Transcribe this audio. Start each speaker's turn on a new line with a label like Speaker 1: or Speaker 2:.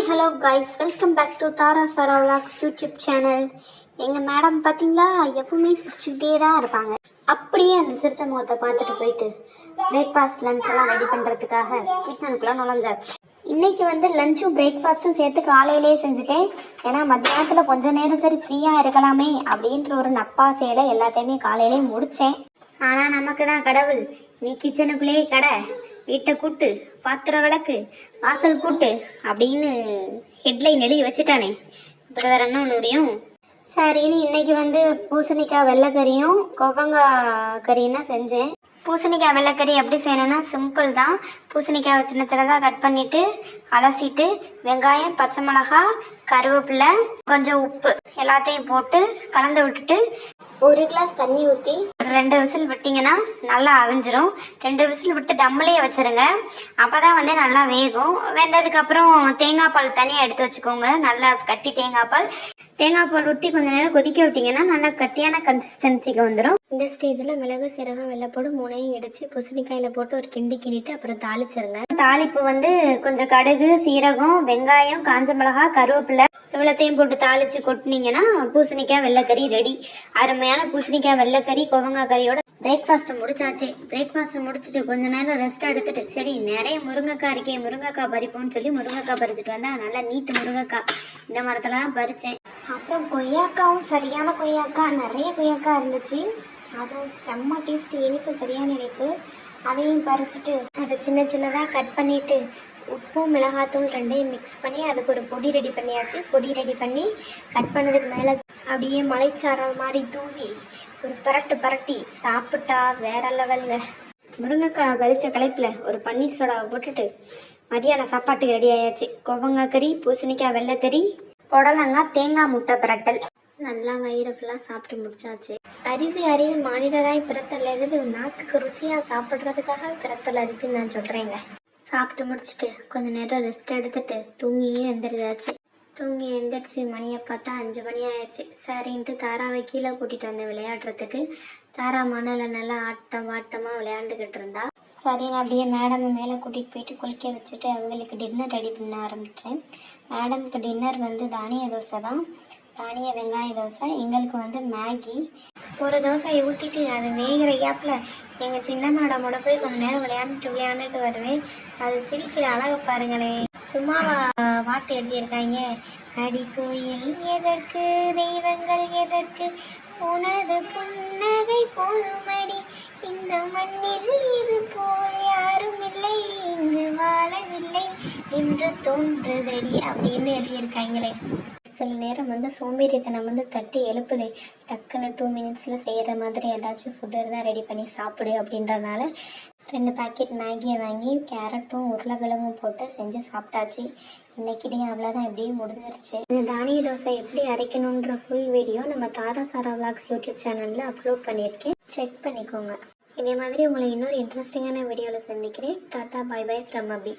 Speaker 1: Hi hello guys welcome back to Tara Sara vlogs YouTube channel எங்கள் madam பார்த்தீங்களா எப்பவுமே சிரிச்சுக்கிட்டே தான் இருப்பாங்க. அப்படியே அந்த சிரிச்ச முகத்தை பார்த்துட்டு போயிட்டு பிரேக்ஃபாஸ்ட் லஞ்ச் எல்லாம் ரெடி பண்ணுறதுக்காக கிச்சனுக்குள்ளே நுழைஞ்சாச்சு. இன்னைக்கு வந்து லஞ்சும் பிரேக்ஃபாஸ்ட்டும் சேர்த்து காலையிலே செஞ்சுட்டேன். ஏன்னா மத்தியானத்தில் கொஞ்ச நேரம் சரி ஃப்ரீயாக இருக்கலாமே அப்படின்ற ஒரு நப்பாசையில் எல்லாத்தையுமே காலையிலே முடித்தேன் ஆனால் நமக்கு தான் கடவுள். நீ கிச்சனுக்குள்ளேயே கடை. வீட்டை கூட்டு பாத்திரம் விளக்கு வாசல் கூட்டு அப்படின்னு ஹெட்லைன் எழுதி வச்சுட்டானே. இப்போ வேற என்ன முடியும் சரின்னு இன்னைக்கு வந்து பூசணிக்காய் வெள்ளைக்கறியும் கொவங்காய் கறியும் தான் செஞ்சேன். பூசணிக்காய் வெள்ளைக்கறி எப்படி செய்யணும்னா சிம்பிள் தான். பூசணிக்காய் சின்ன சின்னதாக கட் பண்ணிவிட்டு அலசிட்டு வெங்காயம் பச்சை மிளகாய் கருவேப்பிலை கொஞ்சம் உப்பு எல்லாத்தையும் போட்டு கலந்து விட்டுட்டு ஒரு கிளாஸ் தண்ணி ஊற்றி ரெண்டு விசில் விட்டிங்கன்னா நல்லா அவிஞ்சிரும். ரெண்டு விசில் விட்டு தம்மலையே வச்சுருங்க. அப்போ தான் வந்து நல்லா வேகும். வெந்ததுக்கப்புறம் தேங்காய் பால் தனியாக எடுத்து வச்சுக்கோங்க. நல்லா கட்டி தேங்காய் பால். தேங்காய் பால் ஊற்றி கொஞ்ச நேரம் கொதிக்க விட்டிங்கன்னா நல்லா கட்டியான கன்சிஸ்டன்சிக்கு வந்துடும் இந்த ஸ்டேஜில் மிளகு சீரகம் வெள்ளைப்போடு மூணையும் இடித்து பூசணிக்காயில் போட்டு ஒரு கிண்டி கிண்டிட்டு அப்புறம் தாளிச்சிருங்க. தாளிப்பு வந்து கொஞ்சம் கடுகு சீரகம் வெங்காயம் காஞ்ச மிளகா கருவேப்பிலை இவ்வளோத்தையும் போட்டு தாளித்து கொட்டினீங்கன்னா பூசணிக்காய் வெள்ளைக்கறி ரெடி அருமையான பூசணிக்காய் வெள்ளைக்கறி கொவங்காய் கறியோட பிரேக்ஃபாஸ்ட் முடிச்சாச்சு. பிரேக்ஃபாஸ்ட் முடிச்சுட்டு கொஞ்ச நேரம் ரெஸ்ட் எடுத்துட்டு சரி நிறைய முருங்கைக்காய் இருக்கே முருங்கைக்காய் பறிப்போம்னு சொல்லி முருங்கைக்காய் பறிச்சுட்டு வந்தேன். நல்லா நீட்டு முருங்கைக்காய். இந்த மரத்தில் தான் பறித்தேன் அப்புறம் கொய்யாக்காவும் சரியான கொய்யாக்காய் நிறைய கொய்யாக்காய் இருந்துச்சு. அதுவும் செம்ம டேஸ்ட் இனிப்பு சரியான இனிப்பு. அதையும் பறிச்சுட்டு அதை சின்ன சின்னதாக கட் பண்ணிட்டு உப்பும் மிளகாத்தூள் ரெண்டையும் மிக்ஸ் பண்ணி அதுக்கு ஒரு பொடி ரெடி பண்ணியாச்சு. பொடி ரெடி பண்ணி கட் பண்ணதுக்கு மேலே அப்படியே மலைச்சாரல் மாதிரி தூவி ஒரு பரட்டு பரட்டி சாப்பிட்டா வேற லெவலுங்க. முருங்கைக்காய் பறிச்ச களைப்பில் ஒரு பன்னீர் சோடாவை போட்டுட்டு மதியான சாப்பாட்டுக்கு ரெடி ஆயாச்சு. கொவங்காய் கறி பூசணிக்காய் வெள்ளைக்கறி புடலங்காய் தேங்காய் முட்டை பிரட்டல். நல்லா வயிறு ஃபுல்லாக சாப்பிட்டு முடிச்சாச்சு. அரிது அரிது மானிடராய் பிறத்தல் அரிது நாக்குக்கு ருசியாக சாப்பிட்றதுக்காக பிறத்தல் அரிதுன்னு நான் சொல்கிறேங்க சாப்பிட்டு முடிச்சுட்டு கொஞ்ச நேரம் ரெஸ்ட் எடுத்துட்டு தூங்கியே எழுந்திரிச்சாச்சு தூங்கி எழுந்திரிச்சு மணியை பார்த்தா அஞ்சு மணி ஆயிடுச்சு. சரின்ட்டு தாராவை கீழே கூட்டிகிட்டு வந்தேன் விளையாடுறதுக்கு தாரா மணலில் நல்லா ஆட்டம் ஆட்டமாக விளையாண்டுக்கிட்டு இருந்தா. சரின்னு அப்படியே மேடம் மேலே கூட்டிகிட்டு போயிட்டு குளிக்க வச்சுட்டு அவங்களுக்கு டின்னர் ரெடி பண்ண ஆரம்பித்தேன் மேடம்க்கு டின்னர் வந்து தானிய தோசை தான். தானிய வெங்காய தோசை எங்களுக்கு வந்து மேகி. ஒரு தோசையை ஊற்றிட்டு அது வேகிற கேப்பில் எங்கள் சின்ன மேடமோட போய் கொஞ்சம் நேரம் விளையாண்டுட்டு விளையாண்டுட்டு வருவேன். அது சிரிக்கிற அழகை பாருங்களேன். சும்மா பாட்டு எழுதியிருக்காங்க. அடி கோயில் எதற்கு தெய்வங்கள் எதற்கு உனது புன்னகை போதுமடி. இந்த மண்ணில் இது போல் யாரும் இல்லை இங்கு வாழவில்லை. என்று தோன்றுதடி அப்படின்னு எழுதியிருக்காங்களே. சில நேரம் வந்து சோம்பேறித்தனம் வந்து தட்டி எழுப்புது. டக்குன்னு டூ மினிட்ஸில் செய்கிற மாதிரி ஏதாச்சும் ஃபுட்டு இருந்தால் ரெடி பண்ணி சாப்பிடு அப்படின்றனால ரெண்டு பேக்கெட் மேகியை வாங்கி கேரட்டும் உருளைக்கிழங்கும் போட்டு செஞ்சு சாப்பிட்டாச்சு. இன்னைக்கு டே அவ்வளோதான் எப்படியும் முடிஞ்சிருச்சு. இந்த தானிய தோசை எப்படி அரைக்கணுன்ற ஃபுல் வீடியோ நம்ம தாரா சாரா விளாக்ஸ் யூடியூப் சேனலில் அப்லோட் பண்ணியிருக்கேன். செக் பண்ணிக்கோங்க. இதே மாதிரி உங்களை இன்னொரு இன்ட்ரெஸ்டிங்கான வீடியோவில் சந்திக்கிறேன். Tata bye bye from Abi.